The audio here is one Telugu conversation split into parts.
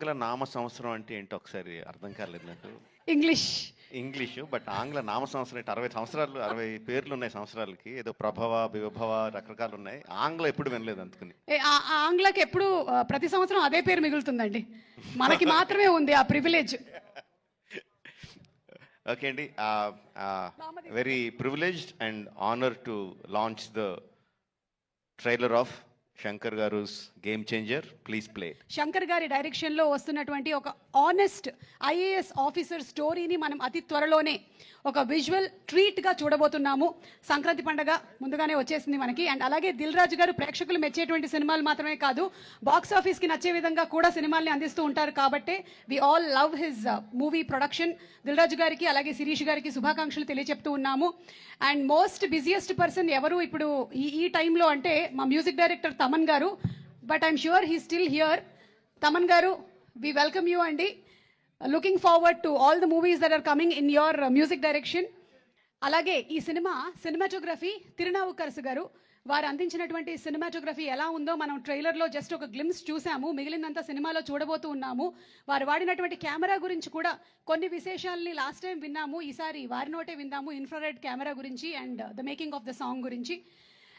ఆంగ్ల నామ సంవత్సరం అంటే ఏంటో ఒకసారి అర్థం కాలేదు నాకు. ఇంగ్లీష్. ఇంగ్లీషు బట్ ఆంగ్ల నామ సంవత్సరం అంటే అరవై సంవత్సరాలు అరవై పేర్లు ఉన్నాయి సంవత్సరాలకి. ఏదో ప్రభవ విభవ రకరకాలు ఉన్నాయి. ఆంగ్ల ఎప్పుడు వినలేదు అందుకని. ఆంగ్లకి ఎప్పుడు ప్రతి సంవత్సరం అదే పేరు మిగులుతుందండి. మనకి మాత్రమే ఉంది ఆ ప్రివిలేజ్ ఓకే అండి. Very privileged and honour to launch the trailer of Shankar garu game changer please play. Shankar గారి డైరెక్షన్లో వస్తున్నటువంటి ఒక ఆనెస్ట్ ఐఏఎస్ ఆఫీసర్ స్టోరీని మనం అతి త్వరలోనే ఒక విజువల్ ట్రీట్గా చూడబోతున్నాము. సంక్రాంతి పండగ ముందుగానే వచ్చేసింది మనకి. అండ్ అలాగే దిల్ రాజు గారు ప్రేక్షకులు మెచ్చేటువంటి సినిమాలు మాత్రమే కాదు బాక్స్ ఆఫీస్కి నచ్చే విధంగా కూడా సినిమాల్ని అందిస్తూ ఉంటారు కాబట్టి we all love his movie production Dil Raju గారికి అలాగే శిరీష్ గారికి శుభాకాంక్షలు తెలియజెప్తూ ఉన్నాము. అండ్ మోస్ట్ బిజియెస్ట్ పర్సన్ ఎవరు ఇప్పుడు ఈ ఈ టైంలో అంటే మా మ్యూజిక్ డైరెక్టర్ తమన్ గారు but I'm sure he still here Thaman గారు వి వెల్కమ్ యూ అండి looking forward to all the movies that are coming in your music direction అలాగే ఈ సినిమా సినిమాటోగ్రఫీ తిరునావుకర్స్ గారు వారు అందించినటువంటి సినిమాటోగ్రఫీ ఎలా ఉందో మనం ట్రైలర్లో జస్ట్ ఒక గ్లిమ్స్ చూసాము మిగిలినంత సినిమాలో చూడబోతూ ఉన్నాము. వారు వాడినటువంటి కెమెరా గురించి కూడా కొన్ని విశేషాలని లాస్ట్ టైం విన్నాము. ఈసారి వారి నోటే విందాము. ఇన్ఫ్రారెడ్ కెమెరా గురించి and the making of the song గురించి.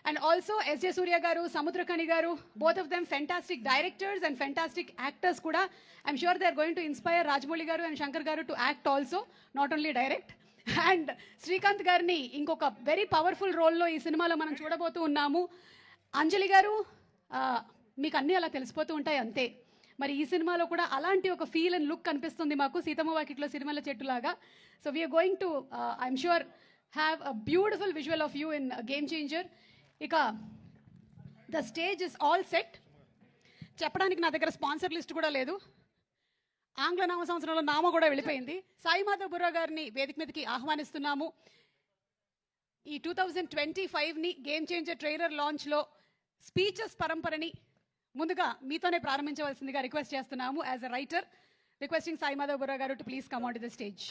And also S J Surya గారు సముద్రకణి గారు both of them fantastic directors and fantastic actors కూడా I'm sure they are going to inspire Rajamouli గారు అండ్ శంకర్ గారు to act also not only direct and Srikanth గారిని ఇంకొక వెరీ పవర్ఫుల్ రోల్లో ఈ సినిమాలో మనం చూడబోతూ ఉన్నాము. అంజలి గారు మీకు అన్నీ అలా తెలిసిపోతూ ఉంటాయి అంతే. మరి ఈ సినిమాలో కూడా అలాంటి ఒక ఫీల్ అండ్ లుక్ కనిపిస్తుంది మాకు సీతమ్మ వాకిట్లో సినిమాల చెట్టులాగా. So we're going to I'm sure have a beautiful visual of you in Game Changer ఇక the stage is all set చెప్పడానికి నా దగ్గర స్పాన్సర్ లిస్ట్ కూడా లేదు. ఆంగ్ల నామ సంవత్సరంలో నామ కూడా వెళ్ళిపోయింది. సాయిమాధవ బుర్రా గారిని వేదిక మీదకి ఆహ్వానిస్తున్నాము. ఈ టూ థౌజండ్ ట్వంటీ ఫైవ్ని గేమ్ చేంజర్ ట్రైలర్ లాంచ్లో స్పీచెస్ పరంపరని ముందుగా మీతోనే ప్రారంభించవలసిందిగా రిక్వెస్ట్ చేస్తున్నాము. As a writer requesting Sai Madhav Burra గారు to please come on to the stage